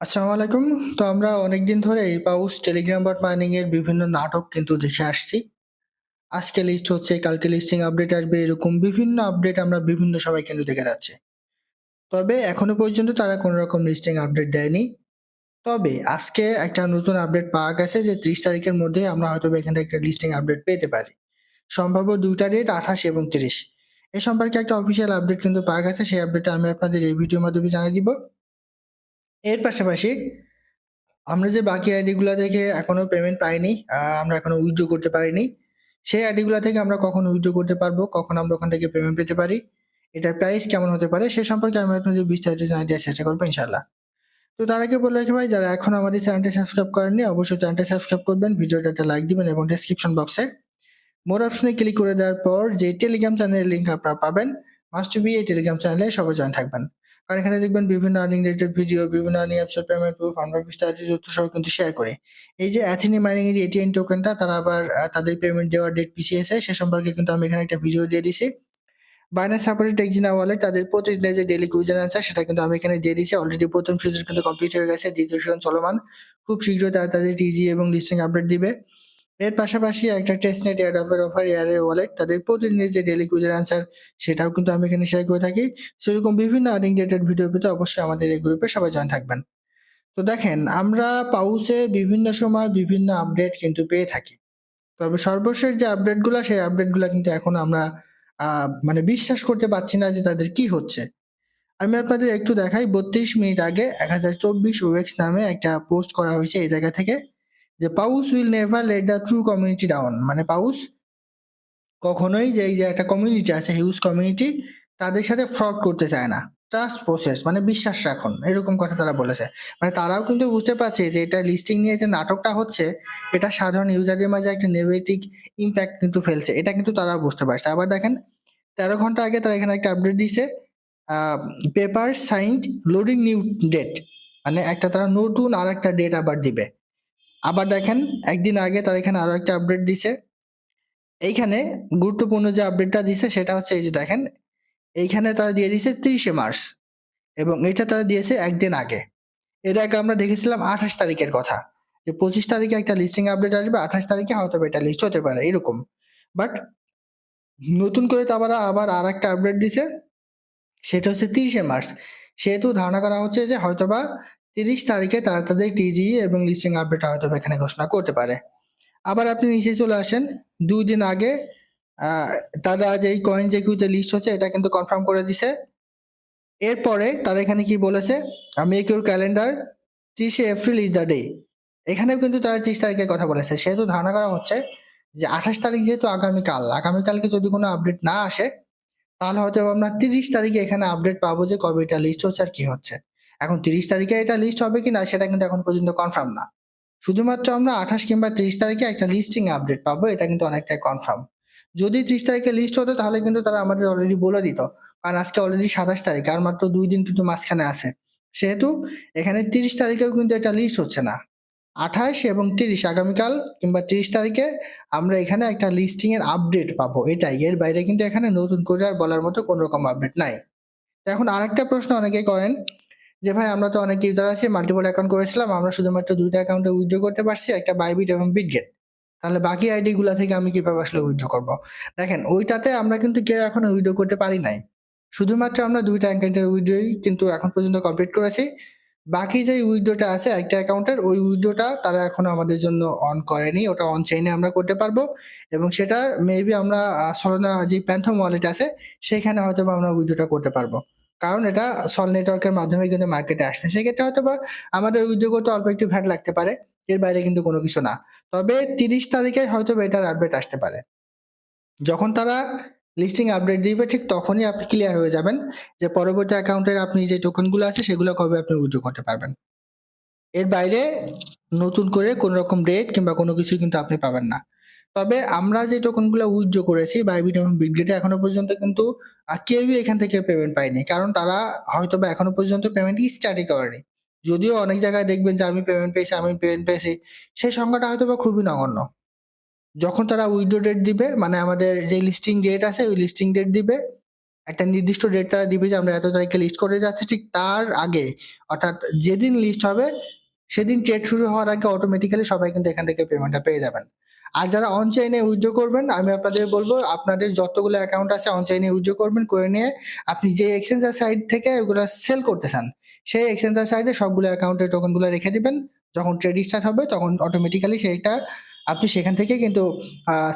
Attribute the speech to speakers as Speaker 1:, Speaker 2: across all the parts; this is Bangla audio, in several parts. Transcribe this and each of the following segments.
Speaker 1: আসসালামু আলাইকুম। তো আমরা অনেকদিন ধরে এই পাউস টেলিগ্রাম বট মাইনিং এর বিভিন্ন নাটক কিন্তু দেখে আসছি। আজকে লিস্ট হচ্ছে, কালকে লিস্টিং আপডেট আসবে এরকম বিভিন্ন আপডেট আমরা বিভিন্ন সময় কিন্তু দেখে যাচ্ছি। তবে এখনও পর্যন্ত তারা কোনো রকম লিস্টিং আপডেট দেয়নি। তবে আজকে একটা নতুন আপডেট পাওয়া গেছে যে ৩০ তারিখের মধ্যে আমরা হয়তোবা এখান থেকে একটা লিস্টিং আপডেট পেতে পারি। সম্ভাব্য ২ টা ডেট ২৮ এবং ৩০ এ সম্পর্কে একটা অফিসিয়াল আপডেট কিন্তু পাওয়া গেছে। সেই আপডেটটা আমি আপনাদের এই ভিডিওর মাধ্যমে জানিয়ে দিব। এর পাশাপাশি আমরা যে বাকি আইডি গুলা থেকে এখনও পেমেন্ট পাইনি, আমরা এখনও উইথড্র করতে পারিনি। সেই আইডি গুলা থেকে আমরা কখন উইথড্র করতে পারব, কখন আমরা ওখান থেকে পেমেন্ট পেতে পারি, এটার প্রাইস কেমন হতে পারে সে সম্পর্কে আমি আপনাদের বিস্তারিত জানিয়ে দেওয়ার চেষ্টা করব ইনশাল্লাহ তো তার আগে বলে রাখি ভাই যারা এখন আমাদের চ্যানেলটি সাবস্ক্রাইব করেননি অবশ্যই চ্যানেলটি সাবস্ক্রাইব করবেন, ভিডিওটা একটা লাইক দিবেন এবং ডেসক্রিপশন বক্সে মোর অপশনে ক্লিক করে দেওয়ার পর যে টেলিগ্রাম চ্যানেলের লিঙ্ক আপনারা পাবেন, মাস্ট বি এই টেলিগ্রাম চ্যানেলে সবাই জয়েন থাকবেন। কারণ এখানে দেখবেন বিভিন্ন আর্নিং রিলেটেড ভিডিও, বিভিন্ন আর্নিং অ্যাপসের পেমেন্ট প্রুফ আমরা বিস্তারিত তথ্য সহ কিন্তু শেয়ার করি। এই যে অ্যাথেনি মাইনিং এর এটিএন টোকেনটা তারা আবার তাদের পেমেন্ট দেওয়ার ডেট পিছিয়েছে সে সম্পর্কে কিন্তু আমি এখানে একটা ভিডিও দিয়ে দিছি। বাইন্যান্স সাপোর্টেড টেক্সিনা ওয়ালেট তাদের প্রতিদিনের যে ডেইলি কুইজন আনসার সেটা কিন্তু আমি এখানে দিয়ে দিয়েছি। অলরেডি প্রথম সিজন কিন্তু কমপ্লিট হয়ে গেছে, দ্বিতীয় সিজন চলমান। খুব শীঘ্রই তারা তাদের টিজি এবং লিস্টিং আপডেট দিবে। এর পাশাপাশি একটা টেস্টনেট এয়ারড্রপের অফার অফার এয়ারের ওয়ালেট তাদের প্রতিদিনের যে ডেইলি কুইজন আনসার সেটাও কিন্তু আমি এখানে শেয়ার করে থাকি। সেরকম বিভিন্ন আর্নিং রিলেটেড ভিডিও পেতে অবশ্যই আমাদের এই গ্রুপে সবাই জয়েন থাকবেন। তো দেখেন, আমরা পাউসে বিভিন্ন সময় বিভিন্ন আপডেট কিন্তু পেয়ে থাকি। তবে সর্বশেষ যে আপডেটগুলো সেই আপডেটগুলো কিন্তু এখন আমরা মানে বিশ্বাস করতে পারছি না যে তাদের কি হচ্ছে। আমি আপনাদের একটু দেখাই ৩২ মিনিট আগে ১০২৪ ওয়েক্স নামে একটা পোস্ট করা হয়েছে এই জায়গা থেকে যে Pows will never let the true community down মানে পাউস কখনোই যে এই যে একটা কমিউনিটি আছে হিউজ কমিউনিটি তাদের সাথে ফ্রড করতে চায় না। ট্রাস্ট প্রসেস মানে বিশ্বাস রাখুন এরকম কথা তারা বলেছে। মানে তারাও কিন্তু বুঝতে পারছে যে এটা লিস্টিং নিয়ে যে নাটকটা হচ্ছে, এটা সাধারণ ইউজারদের মাঝে একটা নেগেটিভ ইমপ্যাক্ট কিন্তু ফেলছে। এটা কিন্তু তারাও বুঝতে পারছে। আবার দেখেন ১৩ ঘণ্টা আগে তারা এখানে একটা আপডেট দিছে। Paper signed loading new date মানে একটা তারা নতুন আর একটা ডেট আবার দিবে। আবার দেখেন একদিন আগে তার এখানে আরও একটা আপডেট দিছে। এইখানে গুরুত্বপূর্ণ যে আপডেটটা দিছে সেটা হচ্ছে এই যে দেখেন এইখানে তারা দিয়ে দিছে ৩০ শে মার্চ এবং এটা তারা দিয়েছে একদিন আগে। এর আগে আমরা দেখেছিলাম ২৮ তারিখের কথা। যে ২৫ তারিখে একটা লিস্টিং আপডেট আসবে, ২৮ তারিখে হয়তোবা এটা লিস্ট হতে পারে এরকম। বাট নতুন করে তারা আবার আরেকটা আপডেট দিছে। সেটা হচ্ছে ৩০ শে মার্চ। সেহেতু ধারণা করা হচ্ছে যে হয়তোবা ৩০ তারিখে তারা তাদের টিজি এবং লিস্টিং আপডেট হয়তো এখানে ঘোষণা করতে পারে। আবার আপনি নিচে চলে আসেন দুই দিন আগে তারা যেই কয়েন যে কিউতে লিস্ট হচ্ছে এটা কিন্তু কনফার্ম করে দিছে। এরপরে তারা এখানে কি বলেছে? আমি মেক ইউর ক্যালেন্ডার ৩০ শে এপ্রিল ইজ দ্য ডে। এখানেও কিন্তু তারা ৩০ তারিখের কথা বলেছে। সেহেতু ধারণা করা হচ্ছে যে ২৮ তারিখ যেহেতু আগামীকাল, আগামীকালকে যদি কোনো আপডেট না আসে তাহলে হয়তো আমরা ৩০ তারিখে এখানে আপডেট পাবো যে কবে এটা লিস্ট হচ্ছে আর কি হচ্ছে। এখন ৩০ তারিখে এটা লিস্ট হবে কিনা সেটা কিন্তু এখন পর্যন্ত কনফার্ম না। শুধুমাত্র আমরা ২৮ কিংবা ৩০ তারিখে একটা লিস্টিং আপডেট পাবো, এটা কিন্তু অনেকটাই কনফার্ম। যদি ৩০ তারিখে লিস্ট হতো তাহলে কিন্তু তারা আমাদের অলরেডি বলে দিত। কারণ আজকে অলরেডি ২৭ তারিখ, আর মাত্র দুই দিন কিন্তু মাঝখানে আছে। সেহেতু এখানে ৩০ তারিখেও কিন্তু একটা লিস্ট হচ্ছে না। ২৮ এবং ৩০ আগামীকাল কিংবা ৩০ তারিখে আমরা এখানে একটা লিস্টিং এর আপডেট পাবো, এটাই। এর বাইরে কিন্তু এখানে নতুন করে আর বলার মতো কোন রকম আপডেট নাই। এখন আরেকটা প্রশ্ন অনেকেই করেন যে ভাই, আমরা তো অনেক ইউজার আছি মাল্টিপল অ্যাকাউন্ট করেছিলাম, আমরা শুধুমাত্র ২ টা অ্যাকাউন্টে উইথড্র করতে পারছি, একটা বাইবিট এবং বিটগেট। তাহলে বাকি আইডি গুলা থেকে আমি কীভাবে আসলে উইথড্র করব দেখেন, ওইটাতে আমরা কিন্তু কেউ এখন উইথড্র করতে পারি নাই। শুধুমাত্র আমরা দুইটা অ্যাকাউন্টের উইথড্রই কিন্তু এখন পর্যন্ত কমপ্লিট করেছি। বাকি যে উইথড্রটা আছে একটা অ্যাকাউন্টের ওই উইথড্রটা তারা এখনও আমাদের জন্য অন করেনি। ওটা অন চেইনে আমরা করতে পারব এবং সেটা মেবি আমরা সলোনা যে প্যান্থম ওয়ালেট আছে, সেখানে হয়তোবা আমরা উইথড্রটা করতে পারব। কারণ এটা সল নেটওয়ার্কের মাধ্যমে কিন্তু মার্কেটে আসছে। সেক্ষেত্রে হয়তো বা আমাদের করতে অল্প একটু ভ্যাট লাগতে পারে। এর বাইরে কিন্তু কোনো কিছু না। তবে ৩০ তারিখে হয়তোবা এটার আপডেট আসতে পারে। যখন তারা লিস্টিং আপডেট দিবে, ঠিক তখনই আপনি ক্লিয়ার হয়ে যাবেন যে পরবর্তী অ্যাকাউন্টের আপনি যে টোকেনগুলো আছে, সেগুলো কবে আপনি উইথড্র করতে পারবেন। এর বাইরে নতুন করে কোন রকম ডেট কিংবা কোনো কিছুই কিন্তু আপনি পাবেন না। তবে আমরা যে টোকেনগুলো উইথড্র করেছি বাইবিট এবং এখনও পর্যন্ত কিন্তু কেউই এখান থেকে পেমেন্ট পায়নি। কারণ তারা হয়তোবা এখনও পর্যন্ত পেমেন্ট স্টার্টই করেনি। যদিও অনেক জায়গায় দেখবেন যে আমি পেমেন্ট পেয়েছি, আমি পেমেন্ট পেয়েছি। সেই সংখ্যাটা হয়তো বা খুবই নগণ্য। যখন তারা উইথড্র ডেট দিবে মানে আমাদের যে লিস্টিং ডেট আছে ওই লিস্টিং ডেট দিবে একটা নির্দিষ্ট ডেট তারা দিবে যে আমরা এত তারিখে লিস্ট করে যাচ্ছি ঠিক তার আগে অর্থাৎ যেদিন লিস্ট হবে সেদিন ট্রেড শুরু হওয়ার আগে অটোমেটিক্যালি সবাই কিন্তু এখান থেকে পেমেন্টটা পেয়ে যাবেন আর যারা অনচাইনে উইথড্র করবেন, আমি আপনাদের বলব, আপনাদের যতগুলো অ্যাকাউন্ট আছে অনচাইনে উইথড্র করবেন, করে নিয়ে আপনি যে এক্সচেঞ্জার সাইড থেকে ওগুলো সেল করতে চান, সেই এক্সচেঞ্জার সাইডে সবগুলো অ্যাকাউন্টের টোকেনগুলো রেখে দিবেন। যখন ট্রেড স্টার্ট হবে, তখন অটোমেটিক্যালি সেইটা আপনি সেখান থেকে কিন্তু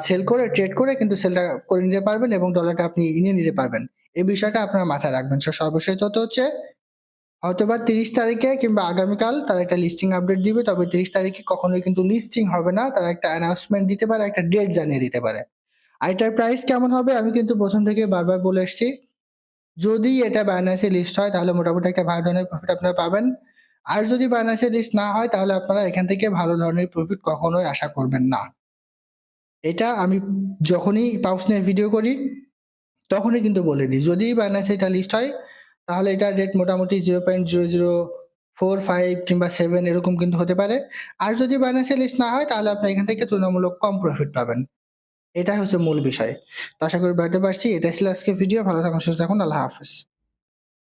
Speaker 1: সেল করে ট্রেড করে কিন্তু সেলটা করে নিতে পারবেন এবং ডলারটা আপনি নিয়ে নিতে পারবেন। এই বিষয়টা আপনার মাথায় রাখবেন। সর্বশেষ তথ্য হচ্ছে হয়তোবা তিরিশ তারিখে কিংবা আগামীকাল তারা একটা লিস্টিং আপডেট দিবে, তবে তিরিশ তারিখে কখনোই কিন্তু লিস্টিং হবে না, তারা একটা অ্যানাউন্সমেন্ট দিতে পারে, একটা ডেট জানিয়ে দিতে পারে। আর এটার প্রাইস কেমন হবে আমি কিন্তু প্রথম থেকে বারবার বলে এসেছি। যদি এটা বাইন্যান্সে লিস্ট হয়, তাহলে মোটামুটি একটা ভালো ধরনের প্রফিট আপনারা পাবেন। আর যদি বাইন্যান্সে লিস্ট না হয়, তাহলে আপনারা এখান থেকে ভালো ধরনের প্রফিট কখনোই আশা করবেন না। এটা আমি যখনই পাউস নিয়ে ভিডিও করি, তখনই কিন্তু বলে দিই। যদি বাইন্যান্সে এটা লিস্ট হয় তাহলে এটা রেট মোটামুটি zero point zero zero four five কিংবা সেভেন এরকম কিন্তু হতে পারে। আর যদি বাইন্যান্সে লিস্ট না হয়, তাহলে আপনি এখান থেকে তুলনামূলক কম প্রফিট পাবেন। এটাই হচ্ছে মূল বিষয়। তো আশা করি বাড়তে পারছি। এটা ছিল আজকে ভিডিও ভালো থাকুন, সুস্থ থাকুন। আল্লাহ হাফেজ।